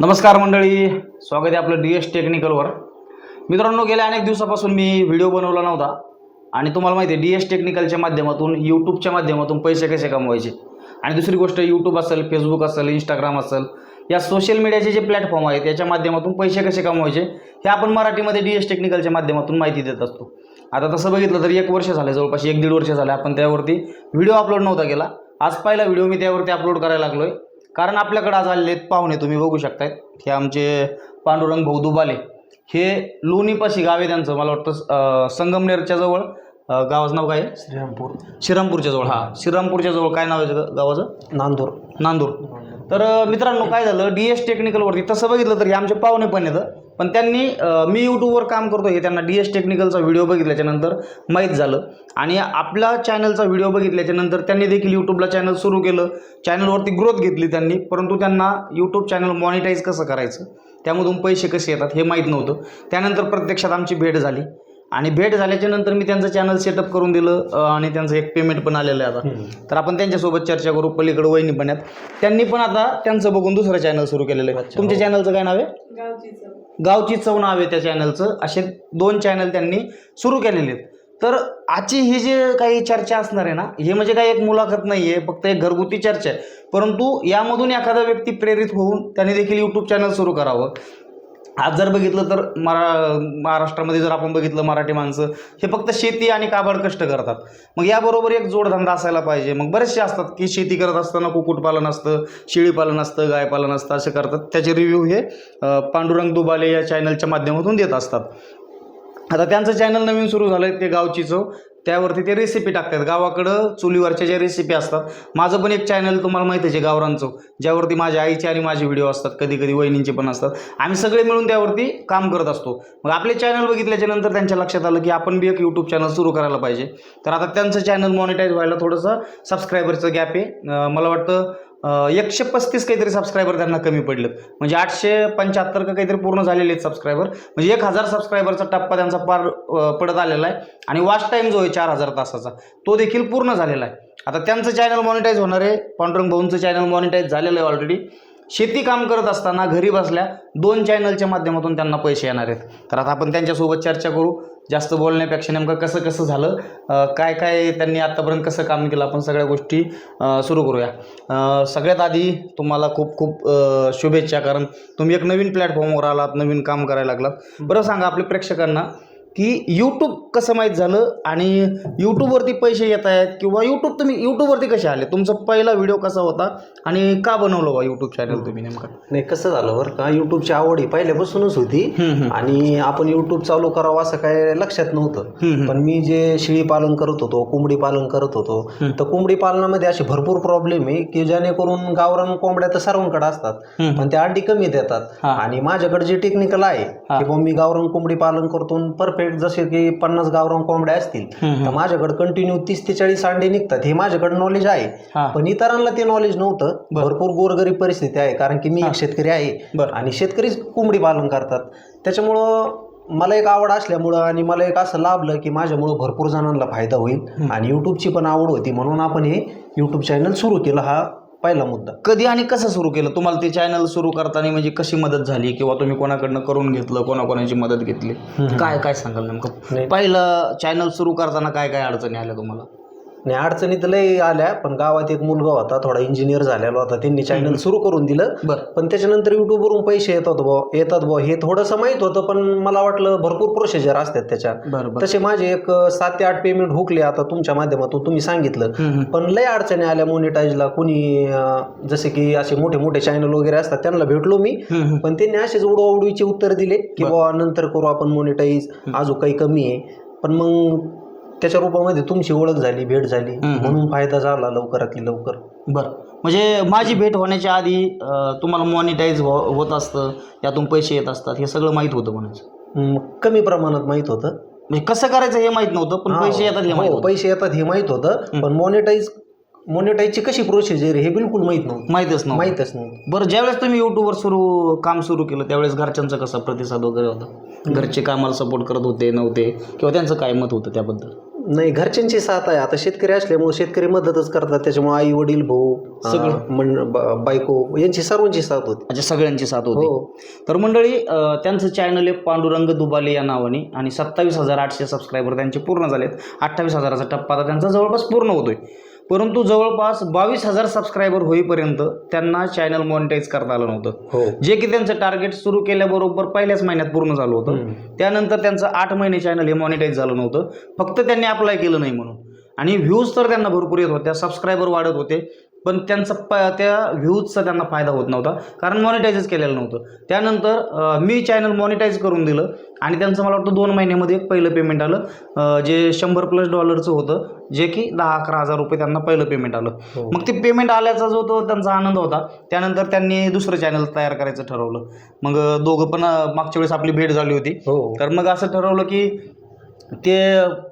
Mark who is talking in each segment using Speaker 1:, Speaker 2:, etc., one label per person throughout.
Speaker 1: नमस्कार मंडळी स्वागत आहे आपलं डी एस टेक्निकलवर मित्रांनो गेल्या अनेक दिवसापासून मी व्हिडिओ बनवला नव्हता आणि तुम्हाला माहिती आहे डी एस टेक्निकलच्या माध्यमातून यूट्यूबच्या माध्यमातून पैसे कसे कमवायचे? आणि दुसरी गोष्ट यूट्यूब असेल फेसबुक असेल इंस्टाग्राम असेल या सोशल मीडियाचे जे प्लॅटफॉर्म आहेत त्याच्या माध्यमातून पैसे कसे कमवायचे? हे आपण मराठीमध्ये डी एस टेक्निकलच्या माध्यमातून माहिती देत असतो. आता तसं बघितलं तर एक वर्ष झालं जवळपास एक दीड वर्ष झालं आपण त्यावरती व्हिडिओ अपलोड नव्हता केला. आज पहिला व्हिडिओ मी त्यावरती अपलोड करायला लागलो आहे कारण आपल्याकडे आज आलेले आहेत पाहुणे तुम्ही बघू शकताय हे आमचे पांडुरंग भाऊ दुबाले. हे लोणीपाशी गाव आहे त्यांचं मला वाटतं संगमनेरच्या जवळ. गावाचं नाव काय
Speaker 2: श्रीरामपूर.
Speaker 1: श्रीरामपूरच्या जवळ हा. श्रीरामपूरच्या जवळ काय नाव आहे गावाचं?
Speaker 2: नांदूर.
Speaker 1: नांदूर. तर मित्रांनो काय झालं? डी एस टेक्निकलवरती तसं बघितलं तर हे आमचे पाहुणे पण येतं पण त्यांनी मी यूट्यूबवर काम करतो हे त्यांना डी एस टेक्निकलचा व्हिडिओ बघितल्याच्यानंतर माहीत झालं. आणि आपला चॅनलचा व्हिडिओ बघितल्याच्यानंतर त्यांनी देखील यूट्यूबला चॅनल सुरू केलं. चॅनलवरती ग्रोथ घेतली त्यांनी परंतु त्यांना यूट्यूब चॅनल मॉनिटाईज कसं करायचं? त्यामधून पैसे कसे येतात हे माहीत नव्हतं. त्यानंतर प्रत्यक्षात आमची भेट झाली. आणि भेट झाल्याच्यानंतर मी त्यांचं चॅनल सेटअप करून दिलं आणि त्यांचं एक पेमेंट पण आलेलं आहे आता. तर आपण त्यांच्यासोबत चर्चा करू पलीकडे वहिनी पण आहेत. त्यांनी पण आता त्यांचं बघून दुसरं चॅनल सुरू केलेलं आहे. तुमच्या चॅनलचं काय नाव आहे? गावची चव नाव आहे त्या चॅनलचं असे दोन चॅनल त्यांनी सुरू केलेले आहेत. तर आजची ही जी काही चर्चा असणार आहे ना हे म्हणजे काही एक मुलाखत नाही आहे फक्त एक घरगुती चर्चा आहे. परंतु यामधून एखादा व्यक्ती प्रेरित होऊन त्याने देखील यूट्यूब चॅनल सुरू करावं. आज जर बघितलं तर मरा महाराष्ट्रामध्ये जर आपण बघितलं मराठी माणसं हे फक्त शेती आणि काबाड कष्ट करतात. मग याबरोबर एक जोडधंदा असायला पाहिजे. मग बरेचसे असतात की शेती करत असताना कुक्कुटपालन असतं शेळीपालन असतं गायपालन असतं असं करतात. त्याचे रिव्ह्यू हे पांडुरंग दुबाले या चॅनलच्या माध्यमातून देत असतात. आता त्यांचं चॅनल नवीन सुरू झालं आहे ते गावची चव त्यावरती ते रेसिपी टाकतात. गावाकडं चुलीवरच्या ज्या रेसिपी असतात माझं पण एक चॅनल तुम्हाला माहितीच आहे गावरांचं ज्यावरती माझ्या आईचे आणि माझे व्हिडिओ असतात कधी कधी वहिनींचे पण असतात. आम्ही सगळे मिळून त्यावरती काम करत असतो. मग आपले चॅनल बघितल्याच्या नंतर त्यांच्या लक्षात आलं की आपण बी एक यूट्यूब चॅनल सुरू करायला पाहिजे. तर आता त्यांचं चॅनल मॉनिटाईज व्हायला थोडंसं सबस्क्रायबरचं गॅप आहे. मला वाटतं एकशे पस्तीस काहीतरी सबस्क्रायबर त्यांना कमी पडलेत. म्हणजे आठशे पंच्याहत्तर का काहीतरी पूर्ण झालेले आहेत सबस्क्रायबर म्हणजे एक हजार सबस्क्रायबरचा टप्पा त्यांचा पार पडत आलेला आहे. आणि वॉच टाईम जो आहे चार हजार तासाचा तो देखील पूर्ण झालेला आहे. आता त्यांचं चॅनल मॉनिटाईज होणार आहे. पांडुरंग भाऊंचं चॅनल मॉनिटाईज झालेलं आहे ऑलरेडी शेती काम करत असताना घरी बसल्या दोन चॅनलच्या माध्यमातून त्यांना पैसे येणार आहेत. तर आता आपण त्यांच्यासोबत चर्चा करू. जास्त बोलण्यापेक्षा नेमकं कसं कसं झालं काय काय त्यांनी आत्तापर्यंत कसं काम केलं आपण सगळ्या गोष्टी सुरू करूया. सगळ्यात आधी तुम्हाला खूप खूप शुभेच्छा कारण तुम्ही एक नवीन प्लॅटफॉर्मवर आलात नवीन काम करायला लागलात. बरं सांगा आपल्या प्रेक्षकांना की यूट्यूब कसं माहीत झालं आणि यूट्यूबवरती पैसे येत आहेत किंवा यूट्यूब तुम्ही यूट्यूबवरती कसे आले? तुमचा पहिला व्हिडिओ कसा होता आणि का बनवलं बा यूट्यूब चॅनल तुम्ही नेमकं?
Speaker 2: नाही कसं झालं बरं का? युट्यूबची आवड ही पहिल्यापासूनच होती आणि आपण युट्यूब चालू करावं असं काय लक्षात नव्हतं. पण मी जे शेळी पालन करत होतो कोंबडी पालन करत होतो तर कोंबडी पालनामध्ये असे भरपूर प्रॉब्लेम आहे की जेणेकरून गावरान कोंबड्या तर सर्वांकडे असतात पण त्या अंडी कमी देतात. आणि माझ्याकडे जे टेक्निकल आहे की मी गावरान कोंबडी पालन करतो परफेक्ट जसे की पन्नास गावरान कोंबड्या असतील तर माझ्याकडे कंटिन्यू तीस ते चाळीस अंडे निघतात. हे माझ्याकडे नॉलेज आहे. पण इतरांना ते नॉलेज नव्हतं. भरपूर गोरगरीब परिस्थिती आहे कारण की मी एक शेतकरी आहे. आणि शेतकरीच कोंबडी पालन करतात. त्याच्यामुळं मला एक आवड असल्यामुळं आणि मला एक असं लाभलं की माझ्यामुळं भरपूर जणांना फायदा होईल आणि यूट्यूबची पण आवड होती म्हणून आपण हे यूट्यूब चॅनल सुरू केलं हा पहिला मुद्दा.
Speaker 1: कधी आणि कसं सुरू केलं? तुम्हाला ते चॅनल सुरू करताना म्हणजे कशी मदत झाली किंवा तुम्ही कोणाकडनं करून घेतलं कोणाकोणाची मदत घेतली? काय काय सांगाल नेमकं. पहिलं चॅनल सुरू करताना काय काय अडचणी आल्या तुम्हाला?
Speaker 2: आणि अडचणी तर लई आल्या पण गावात एक मुलगा होता थोडा इंजिनियर झालेला होता. त्यांनी चॅनल सुरू करून दिलं.
Speaker 1: बरं.
Speaker 2: पण त्याच्यानंतर युट्यूबवरून पैसे येतात बुवा येतात बुवा. हे थोडंसं माहीत होतं पण मला वाटलं भरपूर प्रोसिजर असतात त्याच्या.
Speaker 1: बरं बरं.
Speaker 2: तसे माझे एक अ, सात ते आठ पेमेंट हुकले आता तुमच्या माध्यमातून तुम्ही सांगितलं.
Speaker 1: हम्म, हम्म.
Speaker 2: पण लय अडचणी आल्या मोनिटाईजला कोणी अ, जसे की असे मोठे मोठे चॅनल वगैरे असतात त्यांना भेटलो मी.
Speaker 1: हम्म, हम्म.
Speaker 2: पण त्यांनी असेच उडवाउडवीचे उत्तर दिले की बाबा नंतर करू आपण मोनिटाईज अजून काही कमी आहे. पण मग त्याच्या रूपामध्ये तुमची ओळख झाली भेट झाली. म्हणून फायदा झाला लवकरातली लवकर.
Speaker 1: बरं. म्हणजे माझी भेट होण्याच्या आधी अं, तुम्हाला मॉनिटाईज होत असतं यातून पैसे येत असतात हे सगळं माहीत होतं म्हणायचं.
Speaker 2: हम्म, कमी प्रमाणात माहीत होतं.
Speaker 1: म्हणजे कसं करायचं हे माहीत नव्हतं पण पैसे येतात हे माहीत
Speaker 2: हो,
Speaker 1: होतं.
Speaker 2: पैसे येतात हे माहीत होतं पण मोनिटाईज मोनिटाईजची कशी प्रोसिजर हे बिलकुल माहीत नव्हतं.
Speaker 1: माहीतच नव्हतं.
Speaker 2: माहीतच नव्हतं.
Speaker 1: बरं ज्यावेळेस तुम्ही यूट्यूबवर सुरू काम सुरू केलं त्यावेळेस घरच्यांचा कसा प्रतिसाद वगैरे होता? घरचे कामाला सपोर्ट करत होते नव्हते किंवा त्यांचं काय मत होतं त्याबद्दल?
Speaker 2: नाही घरच्यांची साथ आहे. आता शेतकरी असल्यामुळे शेतकरी मदतच करतात. त्याच्यामुळे आई वडील भाऊ अं, मन ब- बायको यांची सर्वांची साथ होती.
Speaker 1: म्हणजे सगळ्यांची साथ होती.
Speaker 2: हो.
Speaker 1: तर मंडळी अ, त्यांचं चॅनल आहे पांडुरंग दुबाले या नावाने आणि सत्तावीस हजार आठशे सबस्क्रायबर त्यांचे पूर्ण झालेत. अठ्ठावीस हजाराचा टप्पा आता त्यांचा जवळपास पूर्ण होतोय. परंतु जवळपास बावीस हजार सबस्क्रायबर होईपर्यंत त्यांना चॅनल मॉनिटाईज करता आलं नव्हतं.
Speaker 2: हो.
Speaker 1: जे की त्यांचं टार्गेट सुरू केल्याबरोबर पहिल्याच महिन्यात पूर्ण झालं होतं. त्यानंतर त्यांचं आठ महिने चॅनल हे मॉनिटाईज झालं नव्हतं. फक्त त्यांनी अप्लाय केलं नाही म्हणून. आणि व्ह्यूज तर त्यांना भरपूर येत होत्या सबस्क्रायबर वाढत होते. पण त्यांचा प त्या व्ह्यूजचा त्यांना फायदा होत नव्हता कारण मॉनिटाईजच केलेलं नव्हतं. त्यानंतर मी चॅनल मॉनिटाईज करून दिलं आणि त्यांचं मला वाटतं दोन महिन्यामध्ये एक पहिलं पेमेंट आलं. जे शंभर प्लस डॉलरचं होतं जे की दहा अकरा हजार रुपये त्यांना पहिलं पेमेंट आलं.
Speaker 2: हो.
Speaker 1: मग ते पेमेंट आल्याचा जो तो त्यांचा आनंद होता त्यानंतर त्यांनी दुसरं चॅनल तयार करायचं ठरवलं. मग दोघं पण मागच्या वेळेस आपली भेट झाली होती.
Speaker 2: हो.
Speaker 1: तर मग असं ठरवलं की ते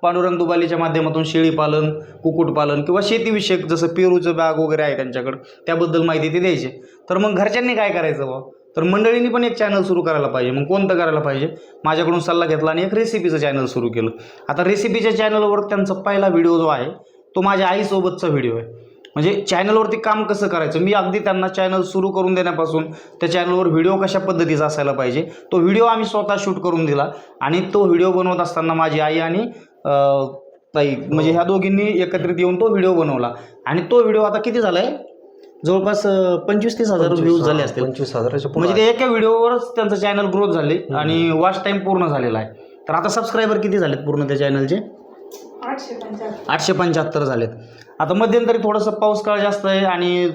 Speaker 1: पांडुरंग दुबालीच्या माध्यमातून शेळीपालन कुक्कुटपालन किंवा शेतीविषयक जसं पेरूचं बाग वगैरे आहे त्यांच्याकडं त्याबद्दल माहिती ते द्यायचे. तर मग घरच्यांनी काय करायचं बा तर मंडळींनी पण एक चॅनल सुरू करायला पाहिजे. मग कोणतं करायला पाहिजे? माझ्याकडून सल्ला घेतला आणि एक रेसिपीचं चॅनल सुरू केलं. आता रेसिपीच्या चॅनलवर त्यांचा पहिला व्हिडिओ जो आहे तो माझ्या आईसोबतचा व्हिडिओ आहे. म्हणजे चॅनलवरती काम कसं करायचं? मी अगदी त्यांना चॅनल सुरू करून देण्यापासून त्या चॅनलवर व्हिडिओ कशा पद्धतीचा असायला पाहिजे? तो व्हिडिओ आम्ही स्वतः शूट करून दिला आणि तो व्हिडिओ बनवत असताना माझी आई आणि ताई म्हणजे ह्या दोघींनी एकत्रित येऊन तो व्हिडिओ बनवला. आणि तो व्हिडिओ आता किती झाला आहे जवळपास पंचवीस तीस हजार व्ह्यूज झाले असतील.
Speaker 2: पंचवीस हजाराच्या
Speaker 1: म्हणजे ते एका व्हिडिओवरच त्यांचं चॅनल ग्रोथ झाले आणि वॉच टाईम पूर्ण झालेला आहे. तर आता सबस्क्रायबर किती झालेत पूर्ण त्या चॅनलचे
Speaker 3: आठशे पंच्याहत्तर
Speaker 1: झालेत. आता मध्यंतरी थोडंसं पाऊस काळ जास्त आहे आणि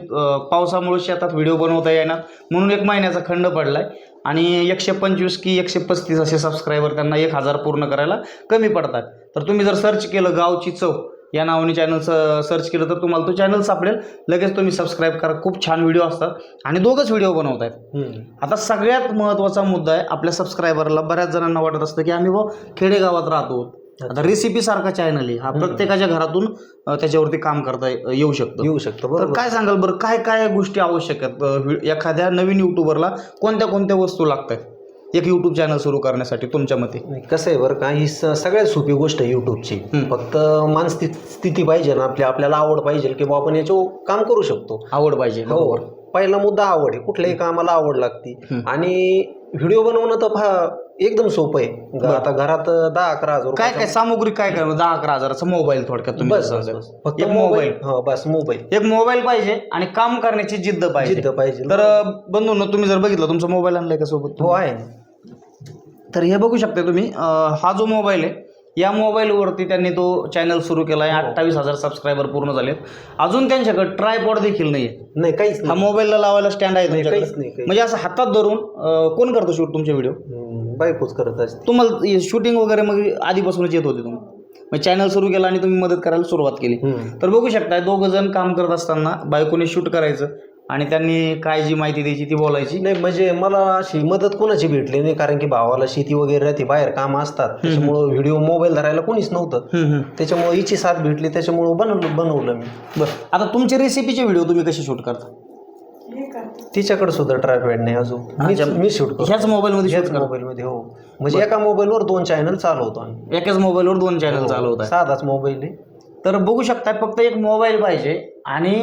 Speaker 1: पावसामुळे शेतात व्हिडिओ बनवता येणार म्हणून एक महिन्याचा खंड पडला आहे आणि एकशे पंचवीस की एकशे पस्तीस असे सबस्क्रायबर त्यांना एक हजार पूर्ण करायला कमी पडतात. तर तुम्ही जर सर्च केलं गावची चव या नावाने चॅनल सर्च केलं तर तुम्हाला तो चॅनल सापडेल. लगेच तुम्ही सबस्क्राईब करा. खूप छान व्हिडिओ असतात. आणि दोघंच व्हिडिओ बनवत आहेत. आता सगळ्यात महत्त्वाचा मुद्दा आहे आपल्या सबस्क्रायबरला बऱ्याच जणांना वाटत असतं की आम्ही बा खेडेगावात राहतो. आता रेसिपी सारखा चॅनल आहे. हा प्रत्येकाच्या घरातून त्याच्यावरती काम करता येऊ शकतं.
Speaker 2: येऊ शकतो
Speaker 1: तर
Speaker 2: बरोबर
Speaker 1: काय सांगाल बरं काय काय गोष्टी आवश्यक आहेत? एखाद्या नवीन युट्यूबरला कोणत्या कोणत्या वस्तू लागतात? एक यूट्यूब चॅनल सुरू करण्यासाठी तुमच्या मते.
Speaker 2: कसं आहे बरं का ही सगळ्यात सोपी गोष्ट आहे यूट्यूबची. फक्त मानस्थित स्थिती पाहिजे ना आपली आपल्याला आवड पाहिजे की बा आपण याच्यावर काम करू शकतो.
Speaker 1: आवड पाहिजे
Speaker 2: हो पहिला मुद्दा आवड आहे. कुठल्याही कामाला आवड लागते. आणि व्हिडिओ बनवणं तर फा एकदम सोपं आहे. आता घरात दहा अकरा हजार
Speaker 1: काय काय सामुग्री काय काय? दहा अकरा हजाराचा मोबाईल थोडक्यात तुम्ही
Speaker 2: बस. फक्त
Speaker 1: एक मोबाईल.
Speaker 2: बस मोबाईल.
Speaker 1: एक मोबाईल पाहिजे आणि काम करण्याची जिद्द पाहिजे.
Speaker 2: जिद्द पाहिजे.
Speaker 1: तर बंधून तुम्ही जर बघितलं तुमचा मोबाईल आणलाय का सोबत?
Speaker 2: हो आहे
Speaker 1: तर हे बघू शकता तुम्ही हा जो मोबाईल आहे या मोबाईलवरती त्यांनी तो चॅनल सुरू केला आहे अठ्ठावीस हजार सबस्क्रायबर पूर्ण झालेत. अजून त्यांच्याकडे ट्रायपॉड देखील नाही
Speaker 2: नाही काहीच
Speaker 1: हा मोबाईलला लावायला स्टँड आहे
Speaker 2: काहीच नाही
Speaker 1: म्हणजे असं हातात धरून कोण करतो शूट तुमचे व्हिडिओ
Speaker 2: बायकोच करत असते.
Speaker 1: तुम्हाला शूटिंग वगैरे मग आधीपासूनच येत होते तुम्ही. मग चॅनल सुरू केला आणि तुम्ही मदत करायला सुरुवात केली. तर बघू शकता दोघं जण काम करत असताना बायकोने शूट करायचं आणि त्यांनी काय जी माहिती द्यायची ती बोलायची.
Speaker 2: नाही म्हणजे मला अशी मदत कोणाची भेटली नाही कारण की भावाला शेती वगैरे राहते बाहेर काम असतात. त्याच्यामुळं व्हिडिओ मोबाईल धरायला कोणीच नव्हतं. त्याच्यामुळं हिची साथ भेटली त्याच्यामुळं बनवलं बनवलं मी.
Speaker 1: बरं. आता तुमचे रेसिपीचे व्हिडिओ तुम्ही कसे शूट करता?
Speaker 3: हे करते.
Speaker 2: तिच्याकडे सुद्धा ट्रायपॅड नाही अजून. मीच. मी शूट करतो.
Speaker 1: ह्याच मोबाईलमध्ये शूट
Speaker 2: ह्याच मोबाईलमध्ये हो. म्हणजे एका मोबाईलवर दोन चॅनल चालवतो आम्ही.
Speaker 1: एकाच मोबाईलवर दोन चॅनल चालवत आहे
Speaker 2: साधाच मोबाईल आहे.
Speaker 1: तर बघू शकता फक्त एक मोबाईल पाहिजे आणि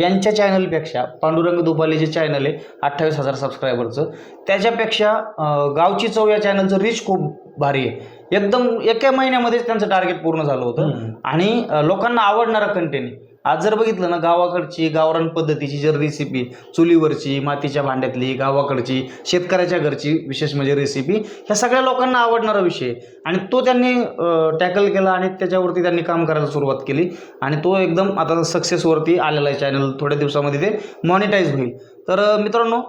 Speaker 1: यांच्या चॅनलपेक्षा पांडुरंग दुपाली जे चॅनल आहे अठ्ठावीस हजार सबस्क्रायबरचं त्याच्यापेक्षा गावची चव या चॅनलचं रीच खूप भारी आहे. एकदम एका महिन्यामध्येच त्यांचं टार्गेट पूर्ण झालं होतं. आणि लोकांना आवडणारा कंटेंट आज जर बघितलं ना गावाकडची गावरान पद्धतीची जर रेसिपी चुलीवरची मातीच्या भांड्यातली गावाकडची शेतकऱ्याच्या घरची विशेष म्हणजे रेसिपी ह्या सगळ्या लोकांना आवडणारा विषय आणि तो त्यांनी टॅकल केला आणि त्याच्यावरती त्यांनी काम करायला सुरुवात केली. आणि तो एकदम आता सक्सेसवरती आलेला आहे चॅनल थोड्या दिवसामध्ये ते मॉनिटाईज होईल. तर मित्रांनो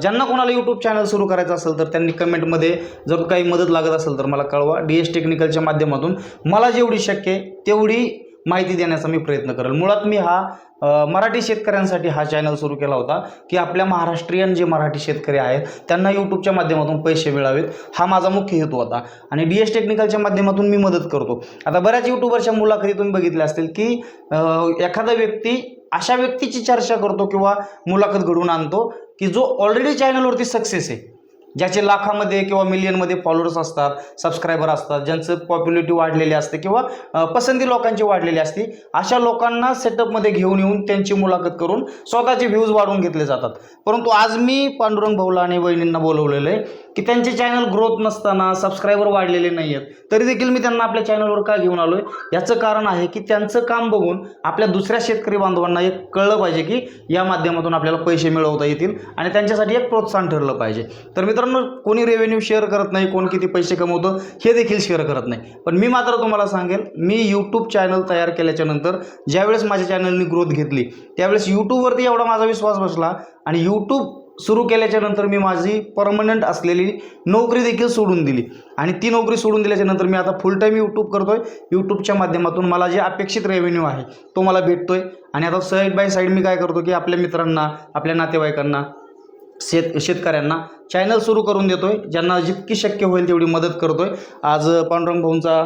Speaker 1: ज्यांना कोणाला यूट्यूब चॅनल सुरू करायचं असेल तर त्यांनी कमेंटमध्ये जर काही मदत लागत असेल तर मला कळवा. डी एस टेक्निकलच्या माध्यमातून. मला जेवढी शक्य आहे तेवढी माहिती देण्याचा मी प्रयत्न करेल. मुळात मी हा मराठी शेतकऱ्यांसाठी हा चॅनल सुरू केला होता की आपल्या महाराष्ट्रीयन जे मराठी शेतकरी आहेत त्यांना यूट्यूबच्या माध्यमातून पैसे मिळावेत. हा माझा मुख्य हेतू होता. आणि डी एस टेक्निकलच्या माध्यमातून मी मदत करतो. आता बऱ्याच यूट्यूबरच्या मुलाखती तुम्ही बघितल्या असतील की एखादा व्यक्ती अशा व्यक्तीची चर्चा करतो किंवा मुलाखत घडवून आणतो की जो ऑलरेडी चॅनलवरती सक्सेस आहे. ज्याचे लाखामध्ये किंवा मिलियनमध्ये फॉलोअर्स असतात सबस्क्रायबर असतात ज्यांचं पॉप्युलरिटी वाढलेली असते किंवा पसंती लोकांची वाढलेली असते अशा लोकांना सेटअपमध्ये घेऊन येऊन त्यांची मुलाखत करून स्वतःचे व्ह्यूज वाढवून घेतले जातात. परंतु आज मी पांडुरंग भाऊला आणि वहिनींना बोलवलेलं आहे की त्यांचे चॅनल ग्रोथ नसताना सबस्क्रायबर वाढलेले नाही आहेत तरी देखील मी त्यांना आपल्या चॅनलवर का घेऊन आलो आहे याचं कारण आहे की त्यांचं काम बघून आपल्या दुसऱ्या शेतकरी बांधवांना एक कळलं पाहिजे की या माध्यमातून आपल्याला पैसे मिळवता येतील आणि त्यांच्यासाठी एक प्रोत्साहन ठरलं पाहिजे. तर मित्रांनो कोणी रेव्हेन्यू शेअर करत नाही कोण किती पैसे कमवतं हे देखील शेअर करत नाही. पण मी मात्र तुम्हाला सांगेल मी यूट्यूब चॅनल तयार केल्याच्यानंतर ज्यावेळेस माझ्या चॅनलनी ग्रोथ घेतली त्यावेळेस यूट्यूबवरती एवढा माझा विश्वास बसला आणि यूट्यूब सुरू केल्याच्यानंतर मी माझी परमनंट असलेली नोकरी देखील सोडून दिली. आणि ती नोकरी सोडून दिल्याच्यानंतर मी आता फुल टाईम यूट्यूब करतो आहे यूट्यूबच्या माध्यमातून मला जे अपेक्षित रेव्हेन्यू आहे तो मला भेटतो आहे आणि आता साईड बाय साईड मी काय करतो की आपल्या मित्रांना आपल्या नातेवाईकांना शेत शेतकऱ्यांना चॅनल सुरू करून देतो आहे ज्यांना जितकी शक्य होईल तेवढी मदत करतो आहे आज पांडुरंग भाऊंचा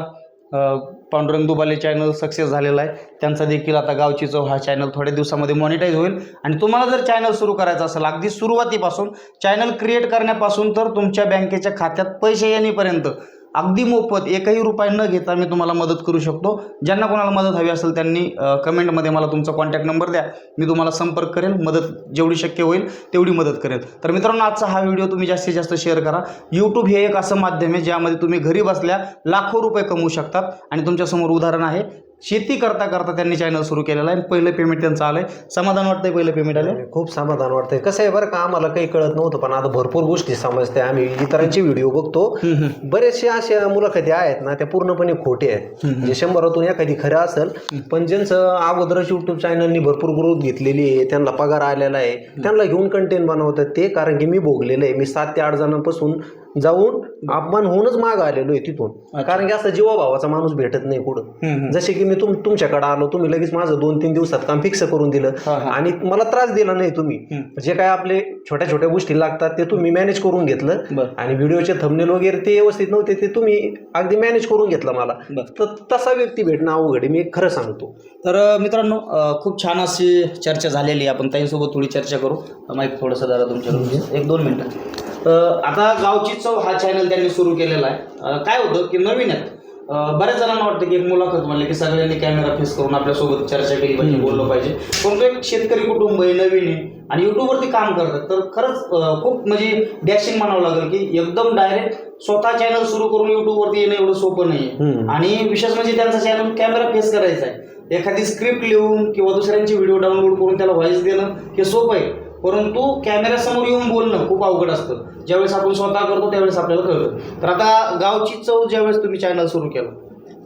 Speaker 1: पांडुरंग दुबाले चॅनल सक्सेस झालेला आहे. त्यांचा देखील आता गावची चव हा चॅनल थोड्या दिवसामध्ये मॉनिटाईज होईल. आणि तुम्हाला जर चॅनल सुरू करायचं असेल अगदी सुरुवातीपासून चॅनल क्रिएट करण्यापासून तर तुमच्या बँकेच्या खात्यात पैसे येणेपर्यंत. अगदी मोफत एकही रुपये न घेता मी तुम्हाला मदत करू शकतो. ज्यांना कोणाला मदत हवी असेल त्यांनी कमेंटमध्ये मला तुमचा कॉन्टॅक्ट नंबर द्या. मी तुम्हाला संपर्क करेल मदत जेवढी शक्य होईल तेवढी मदत करेल. तर मित्रांनो आजचा हा व्हिडिओ तुम्ही जास्तीत जास्त शेअर करा. यूट्यूब हे एक असं माध्यम आहे ज्यामध्ये तुम्ही घरी बसल्या लाखो रुपये कमवू शकतात. आणि तुमच्यासमोर उदाहरण आहे शेती करता करता त्यांनी चॅनल सुरू केलेलं आहे आणि पहिलं पेमेंट त्यांचं आलं आहे समाधान वाटतंय पहिलं पेमेंट आलं?
Speaker 2: खूप समाधान वाटतंय. कसं आहे बरं का आम्हाला काही कळत नव्हतं पण आता भरपूर गोष्टी समजते. आम्ही इतरांचे व्हिडिओ बघतो. बरेचसे अशा मुलाखती आहेत ना त्या पूर्णपणे खोटे आहेत. म्हणजे शंभरातून एखादी खरं असेल पण ज्यांचं अगोदरच युट्यूब चॅनलनी भरपूर ग्रोथ घेतलेली आहे त्यांना पगार आलेला आहे त्यांना घेऊन कंटेंट बनवतात. ते कारण की मी भोगलेलं आहे. मी सात ते आठ जणांपासून जाऊन अपमान होऊनच माग आलेलो आहे तिथून. कारण की असं जीवाभावाचा माणूस भेटत नाही कुठं जसे की मी तुम तुमच्याकडे आलो तुम्ही लगेच माझं दोन तीन दिवसात काम फिक्स करून दिलं. आणि मला त्रास दिला नाही तुम्ही. जे काय आपले छोट्या छोट्या गोष्टी लागतात ते तुम्ही मॅनेज करून घेतलं. आणि व्हिडिओचे थंबनेल वगैरे ते व्यवस्थित नव्हते ते तुम्ही अगदी मॅनेज करून घेतलं मला. तर तसा व्यक्ती भेटणं अवघड मी खरं सांगतो.
Speaker 1: तर मित्रांनो खूप छान अशी चर्चा झालेली आपण ताईंसोबत थोडी चर्चा करू. माईक थोडंसं जरा तुमच्याकडून एक दोन मिनटं. आता गावची चव हा चॅनल त्यांनी सुरू केलेला आहे. काय होतं की नवीन आहेत. बऱ्याच जणांना वाटतं की एक मुलाखत म्हणले की सगळ्यांनी कॅमेरा फेस करून आपल्यासोबत चर्चा केली पाहिजे बोललं पाहिजे. परंतु एक शेतकरी कुटुंब आहे नवीन आहे आणि युट्यूबवरती काम करतात. तर खरंच खूप म्हणजे डॅशिंग म्हणावं लागेल की एकदम डायरेक्ट स्वतः चॅनल सुरू करून युट्यूबवरती येणं एवढं सोपं नाही. आणि विशेष म्हणजे त्यांचा चॅनल कॅमेरा फेस करायचा आहे. एखादी स्क्रिप्ट लिहून किंवा दुसऱ्यांची व्हिडिओ डाउनलोड करून त्याला व्हॉइस देणं हे सोपं आहे. परंतु कॅमेऱ्यासमोर येऊन बोलणं खूप अवघड असतं. ज्यावेळेस आपण स्वतः करतो त्यावेळेस आपल्याला कळतं. तर आता गावची चव ज्यावेळेस तुम्ही चॅनल सुरू केलं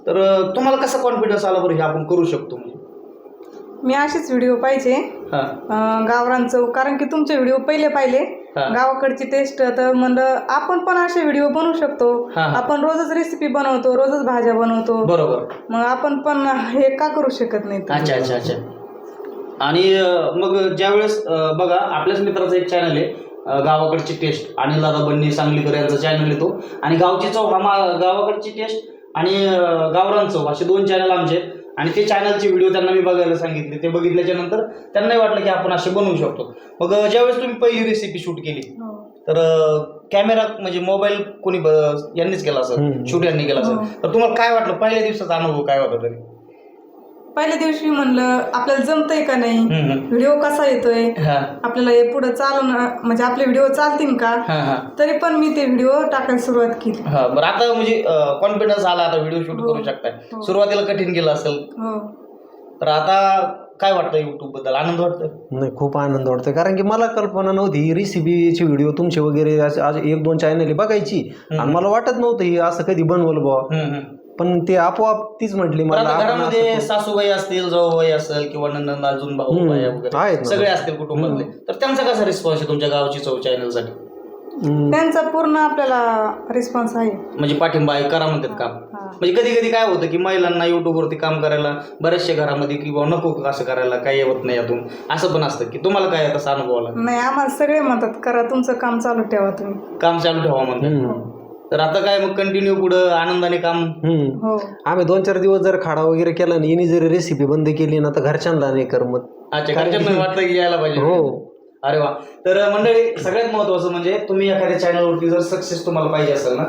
Speaker 1: तर तुम्हाला कसा कॉन्फिडन्स आला बरं हे आपण करू शकतो म्हणजे?
Speaker 3: मी असेच व्हिडिओ पाहिजे.
Speaker 1: हां.
Speaker 3: गावरान चव कारण की तुमचे व्हिडिओ पहिले पाहिले. गावाकडची टेस्ट तर म्हणलं आपण पण असे व्हिडिओ बनवू शकतो. आपण रोजच रेसिपी बनवतो रोजच भाज्या बनवतो.
Speaker 1: बरोबर.
Speaker 3: मग आपण पण हे का करू शकत नाही?
Speaker 1: अच्छा अच्छा अच्छा. आणि मग ज्यावेळेस बघा आपल्याच मित्राचं एक चॅनल आहे गावाकडची टेस्ट अनिल दादा बन्नी सांगलीकर यांचा चॅनल येतो. आणि गावची चव हा मा गावाकडची टेस्ट आणि गावरान चव असे दोन चॅनल आमचे आहेत. आणि ते चॅनलचे व्हिडिओ त्यांना मी बघायला सांगितले. ते बघितल्याच्या नंतर त्यांनाही वाटलं की आपण असे बनवू शकतो. मग ज्यावेळेस तुम्ही पहिली रेसिपी शूट केली
Speaker 3: हो.
Speaker 1: तर कॅमेरा म्हणजे मोबाईल कोणी यांनीच केला असेल
Speaker 3: हो.
Speaker 1: शूट यांनी केला असेल. तर तुम्हाला काय वाटलं? पहिल्या दिवसाचा अनुभव काय होता तरी?
Speaker 3: पहिल्या दिवशी म्हणलं आपल्याला जमतंय का नाही?
Speaker 1: हम्म.
Speaker 3: व्हिडिओ कसा येतोय?
Speaker 1: हां.
Speaker 3: आपल्याला हे पुढे चालून म्हणजे आपले व्हिडिओ चालतील का?
Speaker 1: हां हां.
Speaker 3: तरी पण मी ते व्हिडिओ टाकायला सुरुवात केली.
Speaker 1: हा बरं आता म्हणजे कॉन्फिडन्स आला आता व्हिडिओ शूट
Speaker 3: हो.
Speaker 1: करू शकताय.
Speaker 3: हो.
Speaker 1: सुरुवातीला कठीण गेलं असेल.
Speaker 3: हो.
Speaker 1: तर आता काय वाटतं युट्यूबबद्दल? आनंद वाटतोय?
Speaker 2: नाही खूप आनंद वाटतोय. कारण की मला कल्पना नव्हती रेसिपीचे व्हिडिओ तुमचे वगैरे असे- आज एक दोन चॅनल बघायची. आणि मला वाटत नव्हतं ही असं कधी बनवलं बुवा. पण ते आपोआप तीच म्हटली
Speaker 1: पण
Speaker 2: मला
Speaker 1: आता
Speaker 2: आपण असं
Speaker 1: घरामध्ये सासूबाई असतील जाऊबाई असेल किंवा नंदन अजून भाऊ
Speaker 2: हम्म.
Speaker 1: बाया
Speaker 2: आहेत
Speaker 1: वगैरे
Speaker 2: ना.
Speaker 1: सगळे असतील कुटुंबातले. तर त्यांचा कसा रिस्पॉन्स आहे तुमच्या गावची चौ चॅनलसाठी
Speaker 2: हम्म,
Speaker 3: त्यांचा पूर्ण आपल्याला रिस्पॉन्स आहे.
Speaker 1: म्हणजे पाठिंबा आहे करा म्हणतात काम
Speaker 3: हा.
Speaker 1: म्हणजे कधी कधी काय होतं की महिलांना युट्यूबवरती काम करायला बऱ्याचशा घरामध्ये की बाबा नको असं करायला काही होत नाही यातून. असं पण असतं की तुम्हाला काय तसा अनुभव आला?
Speaker 3: नाही आम्हाला सगळे म्हणतात करा तुमचं काम चालू ठेवा तुम्ही.
Speaker 1: काम चालू ठेवा म्हणतात.
Speaker 2: हम्म,
Speaker 1: तर आता काय मग कंटिन्यू पुढं आनंदाने काम?
Speaker 2: हम्म.
Speaker 3: हो.
Speaker 2: आम्ही दोन चार दिवस जर खाडा वगैरे केला आणि हिने जरी रेसिपी बंद केली ना तर घरच्यांना नाही करमत.
Speaker 1: अच्छा घरच्यांना वाटतं की यायला पाहिजे.
Speaker 2: हो.
Speaker 1: अरे वा. तर मंडळी सगळ्यात महत्वाचं म्हणजे तुम्ही एखाद्या चॅनलवरती जर सक्सेस तुम्हाला पाहिजे असेल ना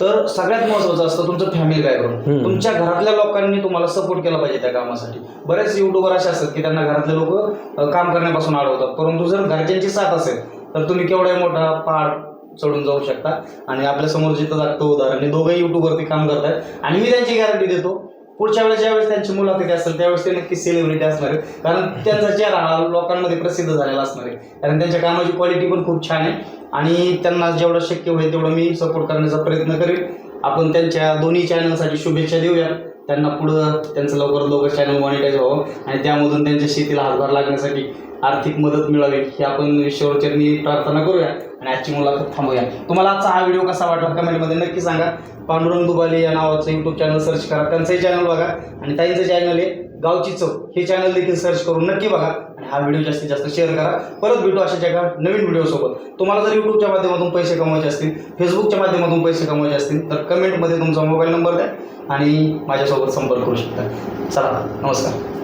Speaker 1: तर सगळ्यात महत्वाचं असतं तुमचं फॅमिली बॅकग्राऊंड. तुमच्या घरातल्या लोकांनी तुम्हाला सपोर्ट केला पाहिजे त्या कामासाठी. बरेच युट्यूबर असे असतात की त्यांना घरातले लोक काम करण्यापासून अडवतात परंतु जर घरच्यांची साथ असेल तर तुम्ही केवढा मोठा पहाड चढून जाऊ शकता. आणि आपल्यासमोर जिथं दाखतो उदाहरण दोघंही युट्यूबवरती काम करतात आणि मी त्यांची गॅरंटी देतो पुढच्या वेळेस ज्यावेळेस त्यांची मुलाखती असेल त्यावेळेस ते नक्की सेलिब्रिटी असणार आहे कारण त्यांचा चेहरा हा लोकांमध्ये प्रसिद्ध झालेला असणार आहे. कारण त्यांच्या कामाची क्वालिटी पण खूप छान आहे. आणि त्यांना जेवढं शक्य होईल तेवढं मी सपोर्ट करण्याचा प्रयत्न करेन आपण त्यांच्या दोन्ही चॅनलसाठी शुभेच्छा देऊया त्यांना पुढं त्यांचं लवकरात लवकर चॅनल मॉनिटाईज व्हावं. आणि त्यामधून त्यांच्या शेतीला हातभार लागण्यासाठी आर्थिक मदत मिळावी ही आपण ईश्वरचरणी प्रार्थना करूया. आणि आजची मुलाखत थांबूया. तुम्हाला आजचा हा व्हिडिओ कसा वाटला कमेंटमध्ये नक्की सांगा. पांडुरंग दुबाले या नावाचं यूट्यूब चॅनल सर्च करा. त्यांचंही चॅनल बघा. आणि ताईंचं चॅनल आहे गावची चव हे चॅनल देखील सर्च करून नक्की बघा. आणि हा व्हिडिओ जास्तीत जास्त शेअर करा. परत भेटू अशा जगा नवीन व्हिडिओसोबत तुम्हाला जर यूट्यूबच्या माध्यमातून पैसे कमवायचे असतील फेसबुकच्या माध्यमातून पैसे कमवायचे असतील तर कमेंटमध्ये तुमचा मोबाईल नंबर द्या आणि माझ्यासोबत संपर्क करू शकता. चला नमस्कार.